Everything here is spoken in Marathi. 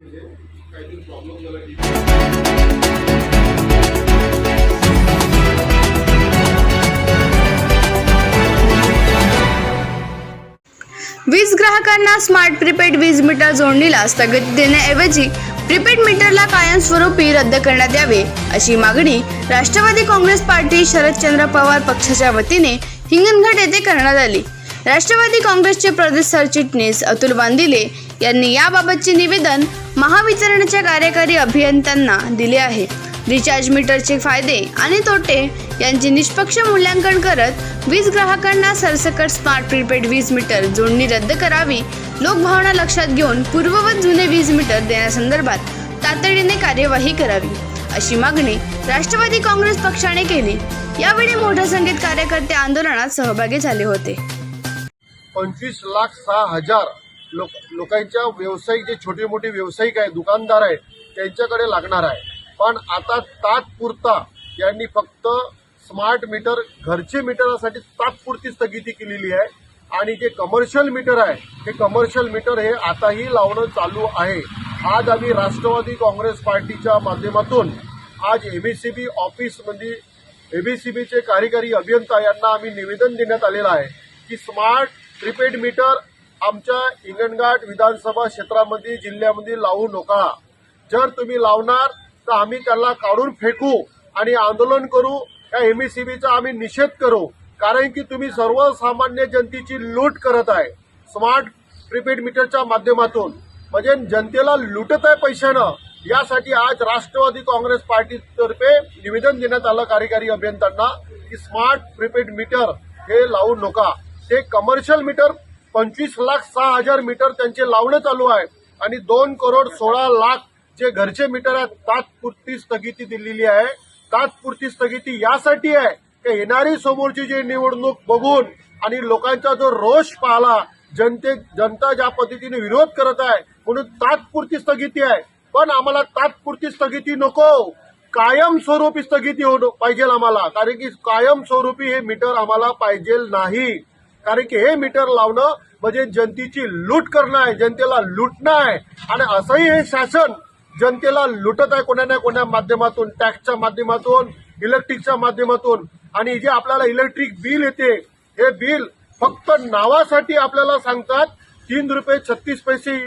म्हणजे काहीतरी प्रॉब्लेम झाला वीज ग्राहकांना स्मार्ट प्रीपेड वीज मीटर जोडणीला स्थगिती देण्याऐवजी प्रीपेड मीटरला कायमस्वरूपी रद्द करण्यात यावे अशी मागणी राष्ट्रवादी काँग्रेस पार्टी शरदचंद्र पवार पक्षाच्या वतीने हिंगणघाट येथे करण्यात आली. राष्ट्रवादी काँग्रेसचे प्रदेश सरचिटणीस अतुल बांदिले यांनी याबाबतचे निवेदन महावितरणच्या कार्यकारी अभियंत्यांना दिले आहे. रिचार्ज मीटरचे फायदे आणि तोटे यांचे निष्पक्ष मूल्यांकन करत वीज ग्राहकांना सरसकट स्मार्ट प्रीपेड वीज मीटर जोडणी रद्द करावी लोकभावना लक्षात घेऊन पूर्ववत जुने वीज मीटर देण्यासंदर्भात तातडीने कार्यवाही करावी अशी मागणी राष्ट्रवादी काँग्रेस पक्षाने केली. यावेळी मोठ्या संख्येत कार्यकर्ते आंदोलनात सहभागी झाले होते. पंचवीस लाख सहा हजार लोक लोकांच्या व्यावसायिक जे छोटे मोठे व्यावसायिक आहे दुकानदार आहे त्यांच्याकडे लागणार आहे. पण आता तात्पुरता यांनी फक्त स्मार्ट मीटर घरचे मीटरसाठी तात्पुरती स्थगिती केलेली आहे. आणि जे कमर्शियल मीटर आहे ते कमर्शियल मीटर हे आताही लावणं चालू आहे. आज आम्ही राष्ट्रवादी काँग्रेस पार्टीच्या माध्यमातून आज एमएससीबी ऑफिसमध्ये एबीसीबीचे कार्यकारी अभियंता यांना आम्ही निवेदन देण्यात आलेलं आहे की स्मार्ट प्रीपेड मीटर आमच्या हिंगणघाट विधानसभा क्षेत्रामध्ये जिल्ह्यामध्ये लावू नका. जर तुम्ही लावणार तर आम्ही त्याला काढून फेकू आणि आंदोलन करू. या एमएससीबीचा आम्ही निषेध करू. कारण की तुम्ही सर्वसामान्य जनतेची लूट करत आहे. स्मार्ट प्रीपेड मीटरच्या माध्यमातून. म्हणजे जनतेला लुटत आहे पैशानं. यासाठी आज राष्ट्रवादी काँग्रेस पार्टीतर्फे निवेदन देण्यात आलं कार्यकारी अभियंत्यांना की स्मार्ट प्रीपेड मीटर हे लावू नका. ते कमर्शियल मीटर पंचवीस लाख सहा हजार मीटर त्यांचे लावणं चालू आहे आणि दोन करोड सोळा लाख जे घरचे मीटर आहेत तात्पुरती स्थगिती दिलेली आहे. तात्पुरती स्थगिती यासाठी आहे की येणारी समोरची जी निवडणूक बघून आणि लोकांचा जो रोष पाहला जनते जनता ज्या पद्धतीने विरोध करत आहे म्हणून तात्पुरती स्थगिती आहे. पण आम्हाला तात्पुरती स्थगिती नको. कायमस्वरूपी स्थगिती हो पाहिजे आम्हाला. कारण की कायमस्वरूपी हे मीटर आम्हाला पाहिजे नाही. कारण की हे मीटर लावणं म्हणजे जनतेची लूट करणं आहे जनतेला लुटणं आहे. आणि असंही हे शासन जनतेला लुटत आहे कोणा ना कोणा माध्यमातून टॅक्सच्या माध्यमातून इलेक्ट्रिकच्या माध्यमातून. आणि जे आपल्याला इलेक्ट्रिक बिल येते हे बिल फक्त नावासाठी आपल्याला सांगतात तीन रुपये छत्तीस पैसे